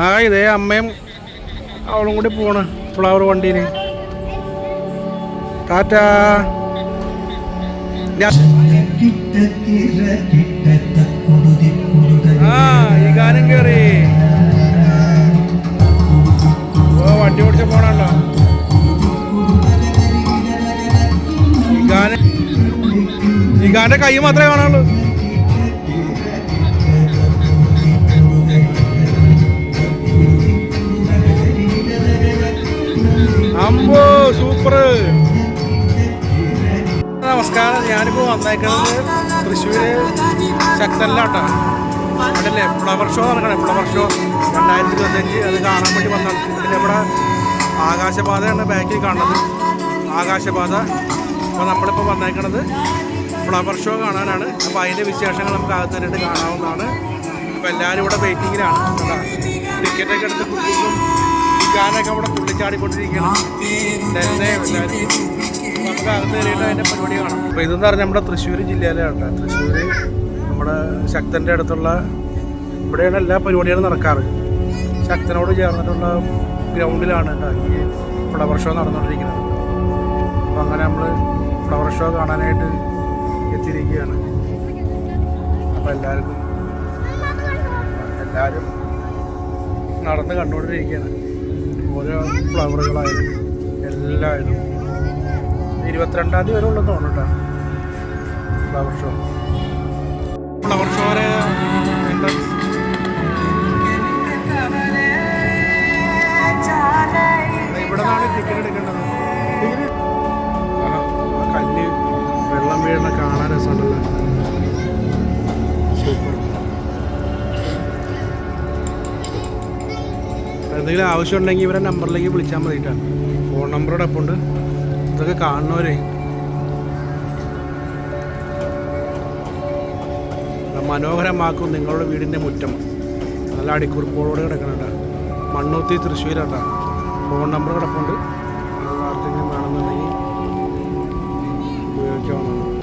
ആ ഇതേ അമ്മയും അവളും കൂടി പോണ് ഫ്ലവർ വണ്ടിയിൽ ടാറ്റാ. ആ ഈ ഗാനം ഓ വണ്ടി ഓടിച്ച പോണല്ലോ. ഈ ഗാനം ഈ ഗാന്റെ കൈ മാത്രമേ കാണാനുള്ളൂ. അമ്പോ സൂപ്പർ നമസ്കാരം ഞാനിപ്പോൾ വന്നേക്കുന്നത് തൃശ്ശൂര് ശക്തനിലാട്ടോ. അതല്ലേ ഫ്ലവർ ഷോ നടക്കണേ ഫ്ലവർ ഷോ രണ്ടായിരത്തി ഇരുപത്തഞ്ച് അത് കാണാൻ വേണ്ടി വന്നാണ് പിന്നെ ഇവിടെ ആകാശപാതയാണ് ബാക്കിൽ കാണുന്നത്. ആകാശപാത. അപ്പോൾ നമ്മളിപ്പോൾ വന്നേക്കണത് ഫ്ലവർ ഷോ കാണാനാണ്. അപ്പോൾ അതിന്റെ വിശേഷങ്ങൾ നമുക്ക് അകത്ത് തന്നിട്ട് കാണാവുന്നതാണ്. അപ്പോൾ എല്ലാവരും ഇവിടെ വെയിറ്റിങ്ങിലാണ് ടിക്കറ്റൊക്കെ എടുത്ത് കുട്ടിക്കും ഗാനൊക്കെ അവിടെ എല്ലാവരും നമുക്ക് അകത്ത് കയറിയിട്ട് അതിന്റെ പരിപാടി കാണാം. അപ്പോൾ ഇതെന്ന് പറഞ്ഞാൽ നമ്മുടെ തൃശ്ശൂർ ജില്ലയിലാണ് തൃശ്ശൂർ നമ്മുടെ ശക്തന്റെ അടുത്തുള്ള ഇവിടെയാണ് എല്ലാ പരിപാടികളും നടക്കാറ്. ശക്തനോട് ചേർന്നിട്ടുള്ള ഗ്രൗണ്ടിലാണ് ഫ്ലവർ ഷോ നടന്നുകൊണ്ടിരിക്കുന്നത്. അപ്പോൾ അങ്ങനെ നമ്മൾ ഫ്ലവർ ഷോ കാണാനായിട്ട് എത്തിയിരിക്കുകയാണ്. അപ്പോൾ എല്ലാവർക്കും എല്ലാവരും നടന്ന് കണ്ടുകൊണ്ടിരിക്കുകയാണ്. ഓരോ ഫ്ലവറുകളായാലും എല്ലാവരും ഇരുപത്തിരണ്ടാം തീയതി വരെ ഉള്ളത് തോന്നുന്നു കേട്ടോ flower show flower show entrance ഇവിടെ നിന്നാണ് ടിക്കറ്റ് എടുക്കേണ്ടത്. കല്ല് വെള്ളം വീഴുന്ന കാണാൻ രസമുണ്ടല്ലോ. എന്തെങ്കിലും ആവശ്യമുണ്ടെങ്കിൽ ഇവരെ നമ്പറിലേക്ക് വിളിച്ചാൽ മതിയിട്ടാണ് ഫോൺ നമ്പറോടെ ഉണ്ട് ഇതൊക്കെ കാണുന്നവരെ. മനോഹരമാക്കും നിങ്ങളുടെ വീടിന്റെ മുറ്റം. നല്ല അടിക്കുറിപ്പോടെ കിടക്കണുണ്ട്. മണ്ണൂത്തി തൃശ്ശൂരാട്ടാ. ഫോൺ നമ്പർ കിടപ്പുണ്ട് ആർക്കെങ്കിലും വേണമെന്നുണ്ടെങ്കിൽ ഉപയോഗിക്കാവുന്നതാണ്.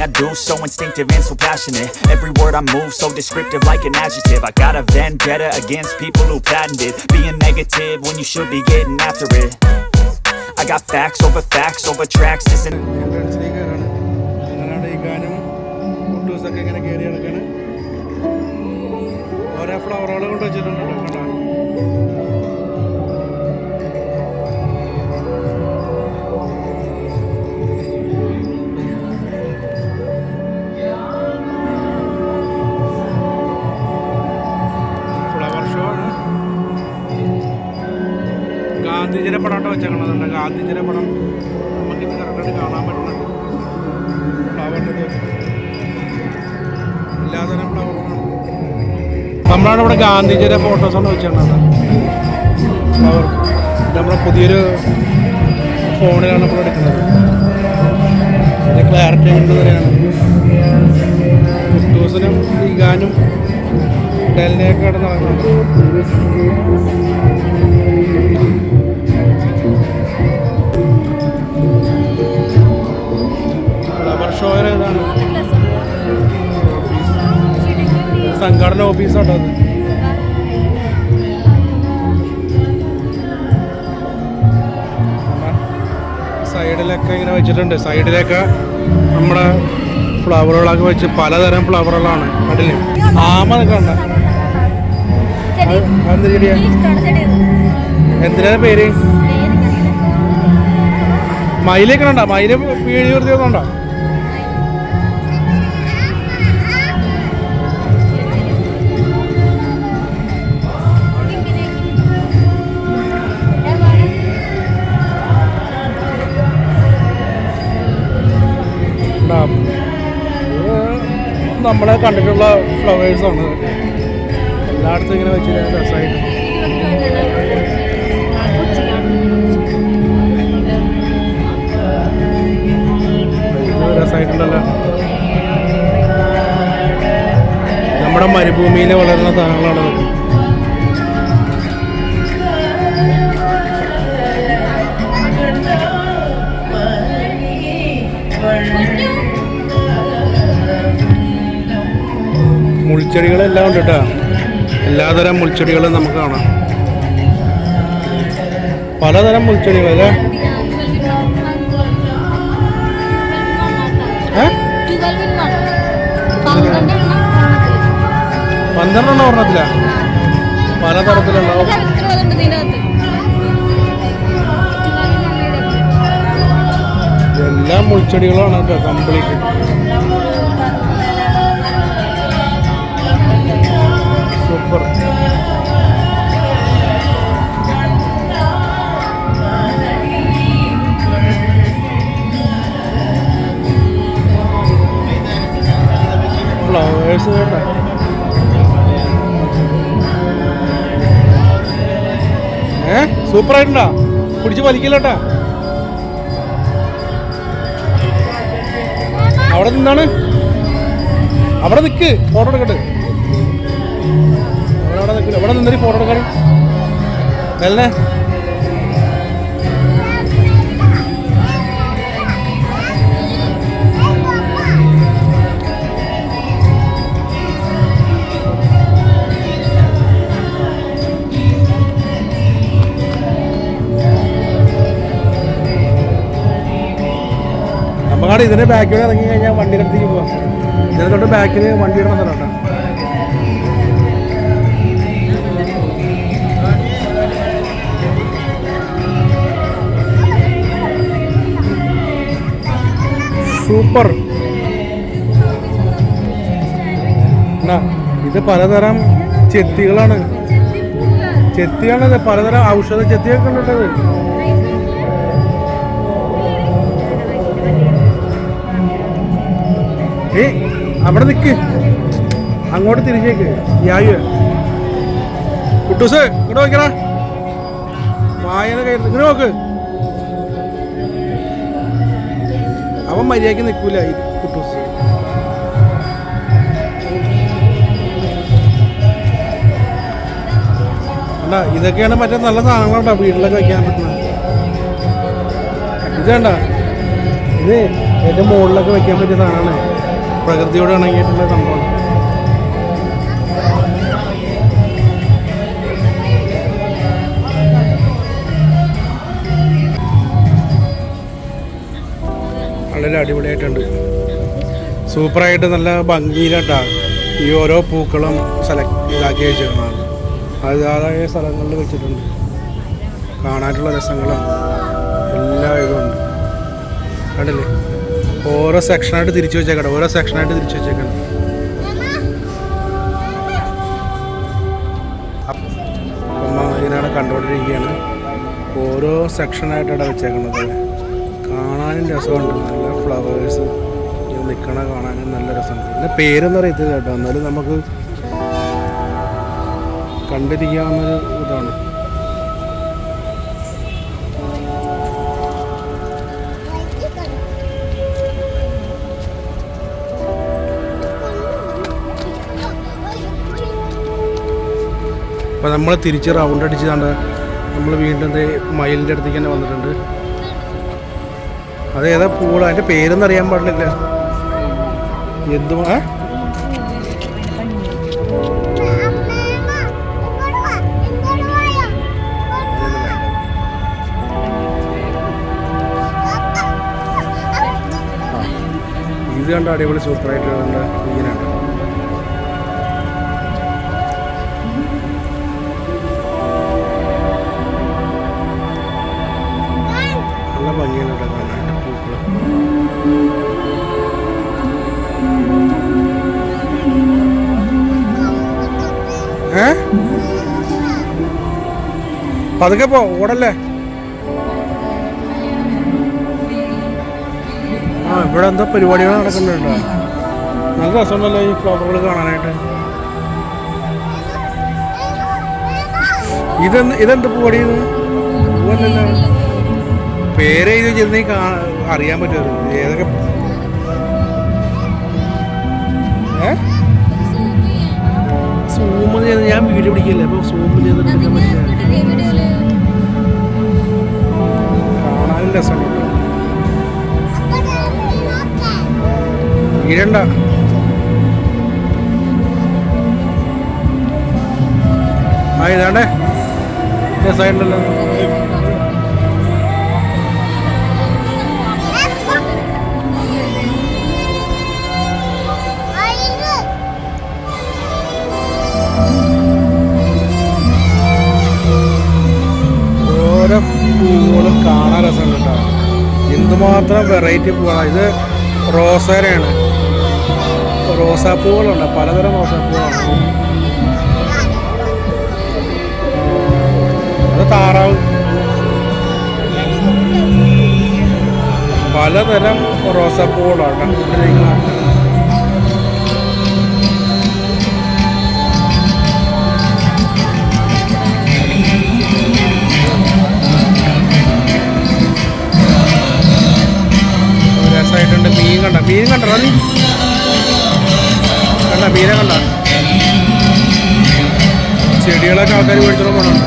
Everything I do so instinctive and so passionate Every word I move so descriptive like an adjective I got a vendetta against people who patented Being negative when you should be getting after it I got facts over facts over tracks This isn't എൻട്രൻസിലേക്ക് കയറാണ് അങ്ങനെയാണ് ഈ ഗാനം കുട്ടൂസൊക്കെ ഇങ്ങനെ കയറി കിടക്കാണ് ഓരോ ഫ്ലവറുകൾ കൊണ്ട് വെച്ചിട്ടുണ്ട് ഗാന്ധിജിയുടെ പടമായിട്ട് വെച്ചേക്കണമെന്നുണ്ടെങ്കിൽ ആദ്യചര പടം നമുക്ക് ഇത് കറക്റ്റായിട്ട് കാണാൻ പറ്റുന്നുണ്ട്. ഫ്ലവറിന്റെ എല്ലാതരം ഫ്ലവറുകളും നമ്മളാണ് ഇവിടെ ഗാന്ധിജിയുടെ ഫോട്ടോസാണ് വെച്ചിട്ടുള്ളത് ഫ്ലവർ നമ്മുടെ പുതിയൊരു ഫോണിലാണ് ഇപ്പോൾ എടുക്കുന്നത്. അതിന്റെ ക്ലാരിറ്റി കൊണ്ട് വരെയാണ് കുട്ടൂസിനും ഈ ഗാനും ഡെലിനെയൊക്കെ ഇവിടെ നടക്കുന്നുണ്ട്. സംഘടന ഓഫീസാട്ടോ അത്. സൈഡിലൊക്കെ ഇങ്ങനെ വെച്ചിട്ടുണ്ട്. സൈഡിലൊക്കെ നമ്മുടെ ഫ്ലവറുകളൊക്കെ വെച്ച് പലതരം ഫ്ലവറുകളാണ്. കണ്ടില്ലേ? ആമ കണ്ട. എന്ത് ചെടിയാ? എന്തിനാ പേര്? മയിലൊക്കെ ഉണ്ടോ മയിൽ വീഴി വൃത്തിയൊന്നുണ്ടോ നമ്മളെ കണ്ടിട്ടുള്ള ഫ്ലവേഴ്സാണ് എല്ലായിടത്തും ഇങ്ങനെ വെച്ച് ഞാൻ രസമായിട്ടുണ്ടല്ലോ. നമ്മുടെ മരുഭൂമിയിൽ വളരുന്ന സാധനങ്ങളാണ് എല്ലാതരം മുൾച്ചെടികളും നമുക്ക് കാണാം. പലതരം മുൾച്ചെടികൾ അല്ലേ? പന്ത്രണ്ടെണ്ണം ഓർണത്തില്ല പലതരത്തിലുള്ള എല്ലാം മുൾച്ചെടികളാണ് കേട്ടോ കംപ്ലീറ്റ്. ഫ്ലവേഴ്സ് കേട്ടോ ഏ? സൂപ്പർ ആയിട്ടുണ്ടാ? പിടിച്ച് വലിക്കില്ലട്ടാ? അവിടെ നിന്നാണ്? അവിടെ നിക്ക്. ഫോട്ടോ എടുക്കട്ടെ. അവിടെ നിൽക്കില്ല അവിടെ നിന്നൊരു ഫോട്ടോ എടുക്കാണ്. അല്ലേ നമുക്കാണ് ഇതിന്റെ ബാക്കിൽ ഇറങ്ങി കഴിഞ്ഞാൽ വണ്ടിയുടെ അടുത്തേക്ക് പോവാം. ഇതിനെ തൊട്ട് ബാക്കിൽ വണ്ടി ഇടണം സ്ഥലം കേട്ടോ. സൂപ്പർ ഇത് പലതരം ചെത്തികളാണ്. ചെത്തിയാണ് പലതരം ഔഷധ ചെത്തിയൊക്കെ ഉണ്ടത് ഏ അവിടെ നിക്ക്. അങ്ങോട്ട് തിരിച്ചേക്ക് യായു കുട്ടൂസ് ഇങ്ങോട്ട് നോക്കണ വായന കയറി ഇങ്ങനെ നോക്ക്. അവൻ മര്യാദയ്ക്ക് നിൽക്കൂല ഈ കുട്ടൂസ്. അല്ല ഇതൊക്കെയാണ് മറ്റേ നല്ല സാധനങ്ങളുണ്ടോ വീട്ടിലൊക്കെ വയ്ക്കാൻ പറ്റുന്നത്. ഇതേണ്ട ഇത് ഏറ്റവും മുകളിലൊക്കെ വെക്കാൻ പറ്റിയ സാധനമാണ്. പ്രകൃതിയോട് ഇണങ്ങിയിട്ടുള്ള സംഭവമാണ്. വളരെ അടിപൊളിയായിട്ടുണ്ട്. സൂപ്പറായിട്ട് നല്ല ഭംഗിയിലായിട്ടാണ് ഈ ഓരോ പൂക്കളും സെലക്ട് ഇതാക്കി വെച്ചിരുന്നതാണ് അതായ സ്ഥലങ്ങളിൽ വെച്ചിട്ടുണ്ട്. കാണാനുള്ള രസങ്ങളും എല്ലാ ഇതും ഉണ്ട് കണ്ടില്ലേ? ഓരോ സെക്ഷനായിട്ട് തിരിച്ചു വെച്ചേക്കണം. ഓരോ സെക്ഷനായിട്ട് തിരിച്ചു വെച്ചേക്കണം. അമ്മ ഇതിനാണ് കണ്ടുകൊണ്ടിരിക്കുകയാണ്. ഓരോ സെക്ഷനായിട്ടാണ് വെച്ചേക്കുന്നത്. കാണാനും രസമുണ്ട്. നല്ല ഫ്ലവേഴ്സ് ഇത് നിൽക്കണ കാണാനും നല്ല രസമുണ്ട്. ഇതിന്റെ പേരൊന്നും അറിയത്തില്ല കേട്ടോ. എന്നാലും നമുക്ക് കണ്ടിരിക്കാവുന്നൊരു ഇതാണ്. അപ്പോൾ നമ്മൾ തിരിച്ച് റൗണ്ട് അടിച്ച് കണ്ട് നമ്മൾ വീണ്ടും മയിലിന്റെ അടുത്തേക്ക് തന്നെ വന്നിട്ടുണ്ട്. അത് ഏതാ പൂള? അതിന്റെ പേരൊന്നും അറിയാൻ പാടില്ല. എന്തുവാ? ഇത് കണ്ട അടിപൊളി സൂപ്പറായിട്ട് ഇങ്ങനെയാണ് ഏ? പതുക്കെ പോ ഓടല്ലേ? ആ ഇവിടെ എന്തോ പരിപാടികൾ നടക്കുന്നുണ്ടോ. നല്ല രസമുണ്ടല്ലോ ഈ ഫ്ലവറുകൾ കാണാനായിട്ട്. ഇതെന്ത് ഇതെന്ത് പൂവടി ഇത്? പേര് ഇത് ചെന്ന് കാ അറിയാൻ പറ്റുമോ ഏതൊക്കെ ഏ? സൂം ചെയ്ത് ഞാൻ വീഡിയോ പിടിക്കില്ല. അപ്പോൾ സൂം ചെയ്ത് എടുക്കാൻ പറ്റില്ല. രസമുണ്ട്. വീഴണ്ട ആ ഇതാണ്ടേ. രസമായിട്ടുണ്ടല്ലോ. ഓരോ പൂവുകളും കാണാൻ രസമുണ്ട് കേട്ടോ. എന്തുമാത്രം വെറൈറ്റി പൂവാണ്. ഇത് റോസേരയാണ്. റോസാപ്പൂകളുണ്ട്. പലതരം റോസാപ്പൂകളാണ് അത് താറാവ്. പലതരം റോസാപ്പൂകളാണ് ഇവിടെ ഇരിക്കുന്നത് രസമായിട്ടുണ്ട് മീൻ കണ്ട മീൻ കണ്ടോ നീ കണ്ട മീനെ കണ്ട. ചെടികളൊക്കെ ആൾക്കാർ മേടിച്ചോണ്ട് പോകണുണ്ട്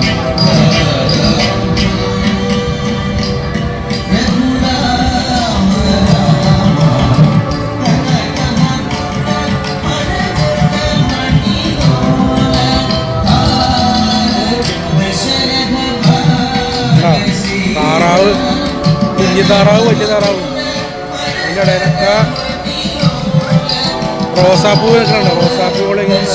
റോസാപ്പൂ വെക്കുന്നുണ്ട് റോസാപ്പൂകൾ ഇങ്ങനെ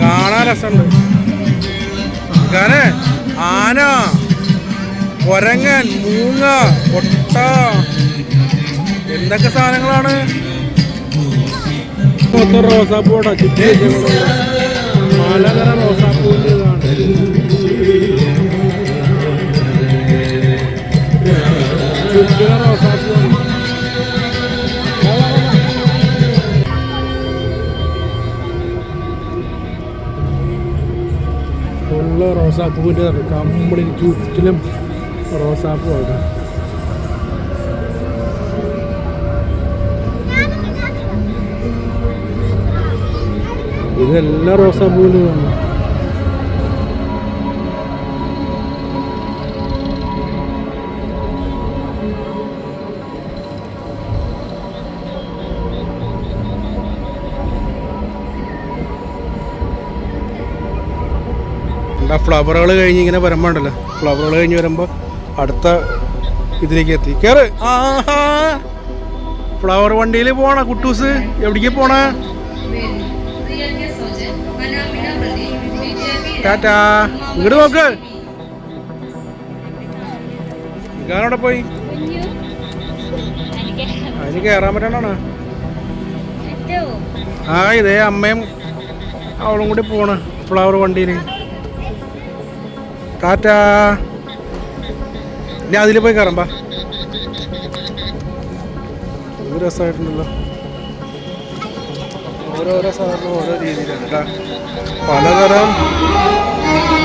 കാണാൻ രസമുണ്ട്. ഗാനെ ആന കൊരങ്ങൻ മൂങ്ങ കൊട്ട എന്തൊക്കെ സാധനങ്ങളാണ്? മൊത്തം റോസാപ്പൂടാ ചുറ്റി മലകര റോസാപ്പൂവിന്റെ ഇതാണ് ഫുള്ള് റോസാപ്പൂവിന്റെ കമ്പിളി ചുറ്റിലും റോസാപ്പൂ ആണ് ഇതെല്ലാം റോസാപ്പൂവിന്റെതാണ് എന്താ ഫ്ലവറുകൾ കഴിഞ്ഞ് ഇങ്ങനെ വരുമ്പോണ്ടല്ലോ. ഫ്ലവറുകൾ കഴിഞ്ഞ് വരുമ്പോൾ അടുത്ത ഇതിലേക്ക് എത്തി. കേറ്. ഫ്ലവർ വണ്ടിയിൽ പോണ കുട്ടൂസ്? എവിടേക്ക് പോണ? ടാറ്റാ. ഇങ്ങോട്ട് നോക്ക്. ഇങ്ങാനോടെ പോയി? അതിന് കയറാൻ പറ്റണോ ആ ഇതേ അമ്മയും അവളും കൂടി പോണ് ഫ്ലവർ വണ്ടിയിൽ ടാറ്റാ ഇനി അതിൽ പോയി കയറാം ഇത് രസമായിട്ടുണ്ടല്ലോ. ഓരോരോ സാധനം ഓരോ രീതിയിലാണ് പലതരം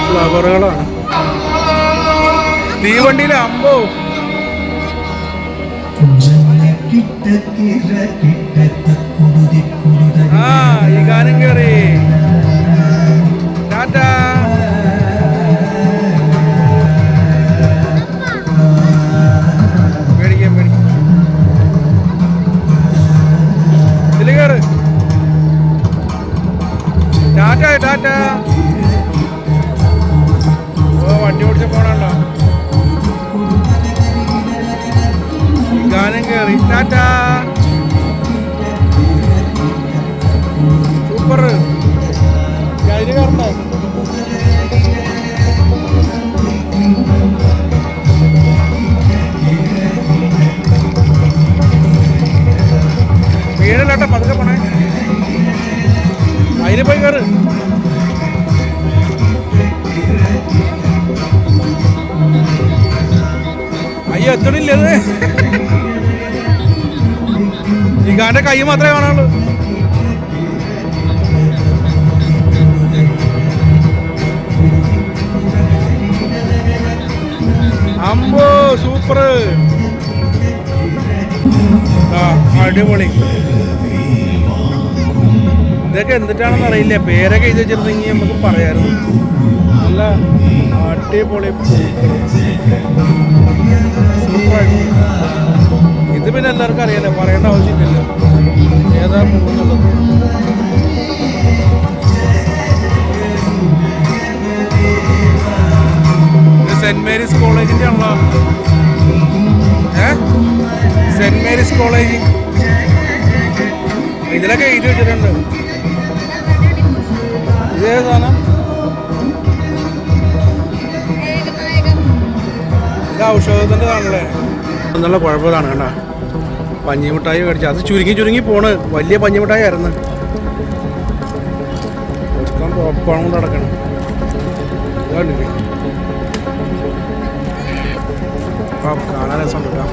ഫ്ലവറുകളാണ്. തീവണ്ടിയിലെ അമ്പോ. ആ ഈ ഗാനം കയറി ടാറ്റാ. ടാറ്റ ടാറ്റ. ഓ വണ്ടി ഓടിച്ച പോണല്ലോ ഗാനം കയറി ടാറ്റ. സൂപ്പർ. കഴിഞ്ഞ കയറണ്ടേ? വീടല്ലോട്ടെ പതുക്കെ പോണേ. അതിന് പോയി കയറ് അയ്യോ എത്തണില്ലത് ഇക്കാന്റെ കൈ മാത്രമേ കാണാനുള്ളൂ. അമ്പോ സൂപ്പർ അടിപൊളി. ഇതൊക്കെ എന്തിട്ടാണെന്ന് അറിയില്ല. പേരൊക്കെ എഴുതി വെച്ചിരുന്നെങ്കിൽ നമുക്ക് പറയാമായിരുന്നു നല്ല അടിപൊളി ഇത് പിന്നെ എല്ലാവർക്കും അറിയാലോ പറയേണ്ട ആവശ്യമില്ലല്ലോ. ഏതാ പോകുന്നുള്ളത് ഇത് സെന്റ് മേരീസ് കോളേജിന്റെ ആണല്ലോ ഏ? Mary's college. ഇതിലൊക്കെ എഴുതി വെച്ചിട്ടുണ്ട്. ഇതേ സാധനം ഔഷധത്തിന്റെ നല്ല കുഴപ്പമാണ് കണ്ട? പഞ്ഞിമിഠായി മേടിച്ചു. അത് ചുരുങ്ങി ചുരുങ്ങി പോണ്. വലിയ പഞ്ഞിമിഠായി ആയിരുന്നു ഒരുക്കാൻ പോപ്കോൺ നടക്കണം. കണ്ടില്ലേ കാണാൻ രസം കിട്ടാം.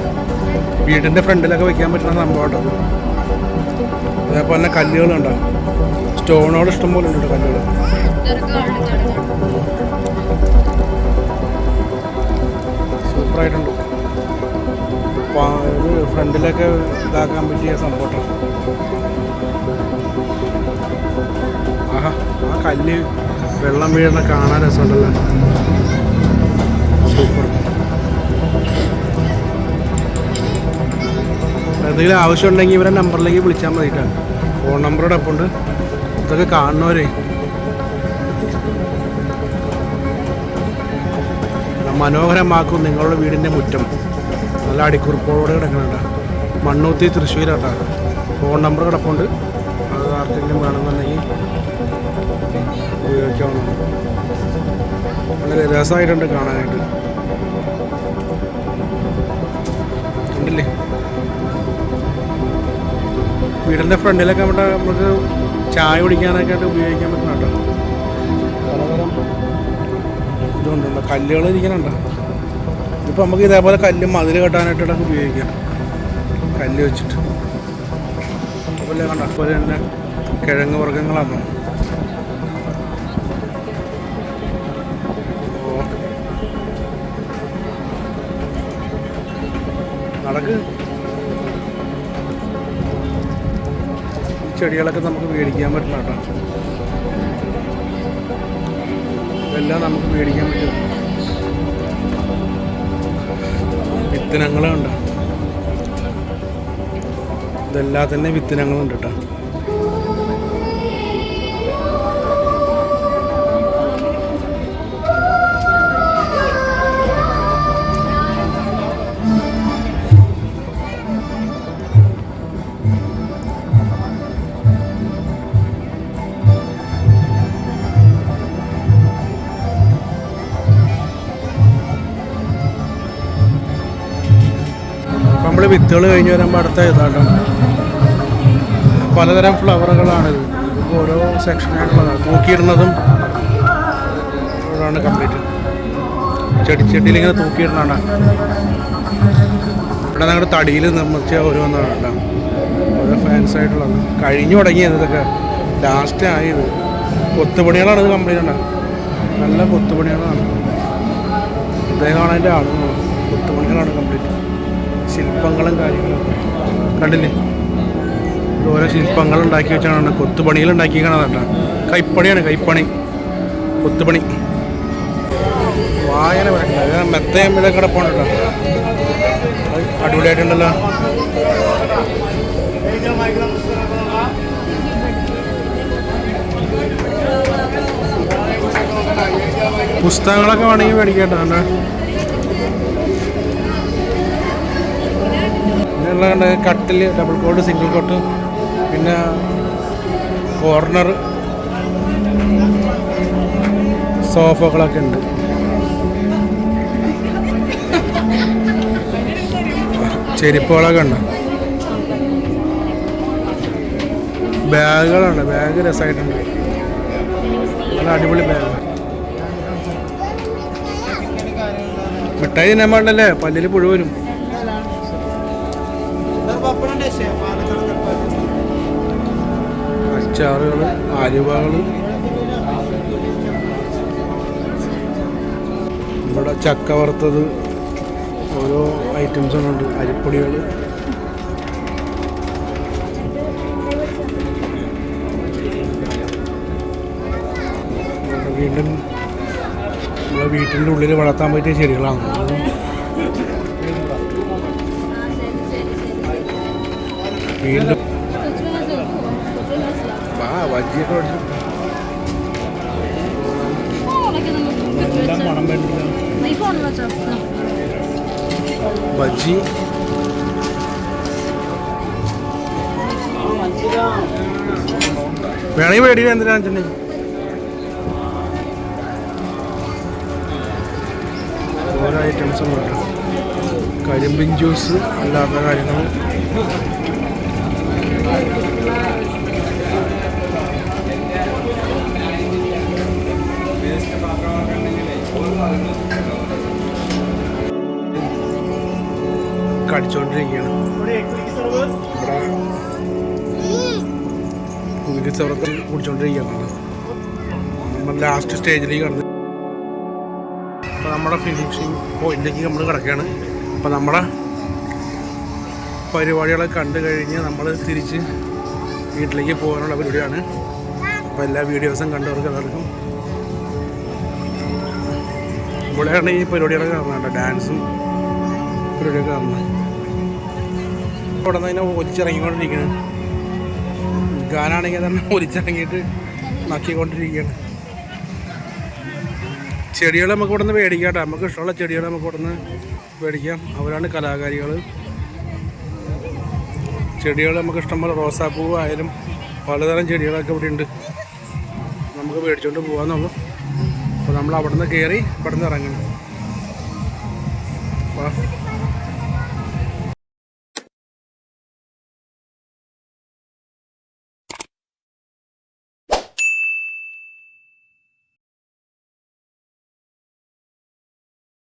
ഫ്രണ്ടിലൊക്കെ വെക്കാൻ പറ്റുന്ന സംഭവം അതേപോലെ തന്നെ കല്ലുകളുണ്ടോ. ഇഷ്ടം ഇഷ്ടംപോലെ ഉണ്ട് കല്ലുകൾ. സൂപ്പറായിട്ടുണ്ട്. ഇത് ഫ്രണ്ടിലൊക്കെ ഇതാക്കാൻ പറ്റിയ സംഭവം ആഹാ ആ കല്ല് വെള്ളം വീഴുന്ന കാണാൻ രസമുണ്ടല്ലോ. സൂപ്പർ. എന്തെങ്കിലും ആവശ്യമുണ്ടെങ്കിൽ ഇവരെ നമ്പറിലേക്ക് വിളിച്ചാൽ മതി കേട്ടോ ഫോൺ നമ്പറോടൊപ്പം ഉണ്ട് ഇതൊക്കെ കാണുന്നവരെ മനോഹരമാക്കും നിങ്ങളുടെ വീടിന്റെ മുറ്റം. നല്ല അടിക്കുറിപ്പോടെ കിടക്കുന്നുണ്ട്. മണ്ണൂത്തി തൃശ്ശൂരാട്ടാ. ഫോൺ നമ്പർ കിടപ്പുണ്ട്. അത് ആർക്കെങ്കിലും വേണമെന്നുണ്ടെങ്കിൽ ഉപയോഗിക്കാവുന്നതാണ്. വളരെ രസമായിട്ടുണ്ട് കാണാനായിട്ട്. കണ്ടില്ലേ? വീടിന്റെ ഫ്രണ്ടിലൊക്കെ നമ്മുടെ നമുക്ക് ചായ കുടിക്കാനൊക്കെ ആയിട്ട് ഉപയോഗിക്കാൻ പറ്റുന്ന കേട്ടോ ഇതുകൊണ്ടുള്ള കല്ലുകൾ ഇരിക്കുന്നുണ്ടോ. ഇതിപ്പോൾ നമുക്ക് ഇതേപോലെ കല്ല് മതിൽ കെട്ടാനായിട്ടൊക്കെ ഉപയോഗിക്കാം കല്ല് വെച്ചിട്ട്. അതുപോലെ കണ്ട? അതുപോലെ തന്നെ കിഴങ്ങ് വർഗങ്ങളാണ്. നടക്ക്. ചെടികളൊക്കെ നമുക്ക് മേടിക്കാൻ പറ്റുന്ന കേട്ടോ ഇതെല്ലാം നമുക്ക് മേടിക്കാൻ പറ്റും. വിത്തനങ്ങളുണ്ട് ഇതെല്ലാം തന്നെ വിത്തനങ്ങളുണ്ട് കേട്ടോ. വിത്തുകൾ കഴിഞ്ഞ് വരുമ്പോൾ അടുത്ത ഇതാട്ടോ. പലതരം ഫ്ലവറുകളാണിത് ഇതിപ്പോൾ ഓരോ സെക്ഷനായിട്ടുള്ളതാണ് തൂക്കിയിടുന്നതും അതാണ് കംപ്ലീറ്റ് ചെടിച്ചട്ടിയിൽ ഇങ്ങനെ തൂക്കിയിടുന്നതാണ്. ഇവിടെ ഞങ്ങളുടെ തടിയിൽ നിർമ്മിച്ച ഓരോന്നാണ് ഓരോ ഫാൻസ് ആയിട്ടുള്ളത്. കഴിഞ്ഞു തുടങ്ങിയത് ഇതൊക്കെ. ലാസ്റ്റ് ആയത് കൊത്തുപണികളാണ് ഇത് കംപ്ലീറ്റ് ഉണ്ടാകും നല്ല കൊത്തുപണികളാണ്. ഇദ്ദേഹമാണ് അതിന്റെ ആളുകൾ കൊത്തുപണികളാണ് കംപ്ലീറ്റ് ശില്പങ്ങളും കാര്യങ്ങളും. കണ്ടില്ലേ? ഓരോ ശില്പങ്ങൾ ഉണ്ടാക്കി വെച്ചാണ് കൊത്തുപണികൾ ഉണ്ടാക്കി കേട്ടോ. കൈപ്പണിയാണ് കൈപ്പണി. കൊത്തുപണി. വായന വരണ്ട മെത്തയും ഇതൊക്കെ കിടപ്പാണ് കേട്ടോ. അടിപൊളിയായിട്ടുണ്ടല്ലോ. പുസ്തകങ്ങളൊക്കെ വേണമെങ്കിൽ മേടിക്കട്ടോ കണ്ട കട്ടിൽ ഡബിൾ കോട്ട് സിംഗിൾ കോട്ട് പിന്നെ കോർണർ സോഫകളൊക്കെ ഉണ്ട്. ചെരുപ്പുകളൊക്കെ ഉണ്ട്. ബാഗുകളുണ്ട് ബാഗ് രസമായിട്ടുണ്ട്. നല്ല അടിപൊളി ബാഗ്. മിഠായി തിന്നാൻ പാടില്ലല്ലേ? പല്ലിൽ പുഴു അച്ചാറുകൾ ആലുവകൾ ഇവിടെ ചക്ക വറുത്തത് ഓരോ ഐറ്റംസും ഉണ്ട്. അരിപ്പൊടികൾ വീണ്ടും നമ്മളെ വീട്ടിന്റെ ഉള്ളിൽ വളർത്താൻ പറ്റിയ ചെടികളാണ്. വീണ്ടും. ആ വജ്ജിയൊക്കെ ബജ്ജി വേണമെങ്കിൽ മേടിക്കുക എന്തിനാ ചെന്നൈ ഓരോ ഐറ്റംസും കരിമ്പിൻ ജ്യൂസ് അല്ലാത്ത കാര്യങ്ങൾ. കടിച്ചോണ്ടിരിക്കുകയാണ്. ഇവിടെ കുതിരി സർവത്തിൽ കുടിച്ചോണ്ടിരിക്കുകയാണ്. നമ്മൾ ലാസ്റ്റ് സ്റ്റേജിലേക്ക് കടന്ന്. അപ്പോൾ നമ്മുടെ ഫിനിഷിങ് പോയിന്റിലേക്ക് നമ്മൾ കിടക്കുകയാണ്. അപ്പോൾ നമ്മുടെ പരിപാടികളൊക്കെ കണ്ടു കഴിഞ്ഞ് നമ്മൾ തിരിച്ച് വീട്ടിലേക്ക് പോകാനുള്ള പരിപാടിയാണ്. അപ്പോൾ എല്ലാ വീഡിയോസും കണ്ടവർക്ക് എല്ലാവർക്കും ഇവിടെയാണ് ഈ പരിപാടികളൊക്കെ കാണുന്നുണ്ട് ഡാൻസും പരിപാടിയൊക്കെ കാണുന്നത് ഇവിടെ നിന്ന് അതിനെ ഒലിച്ചിറങ്ങിക്കൊണ്ടിരിക്കുന്നത് ഗാനാണെങ്കിൽ തന്നെ ഒലിച്ചിറങ്ങിയിട്ട് നക്കിക്കൊണ്ടിരിക്കുകയാണ്. ചെടികൾ നമുക്ക് ഇവിടെ നിന്ന് മേടിക്കാം നമുക്ക് ഇഷ്ടമുള്ള ചെടികൾ നമുക്ക് ഇവിടെ നിന്ന് മേടിക്കാം. അവരാണ് കലാകാരികൾ ചെടികൾ നമുക്ക് ഇഷ്ടംപോലെ റോസാപ്പൂ ആയാലും പലതരം ചെടികളൊക്കെ ഇവിടെ ഉണ്ട് നമുക്ക് മേടിച്ചുകൊണ്ട് പോകാമെന്നുള്ളൂ അപ്പോൾ നമ്മൾ അവിടെ നിന്ന് കയറി ഇവിടെ നിന്ന് ഇറങ്ങണം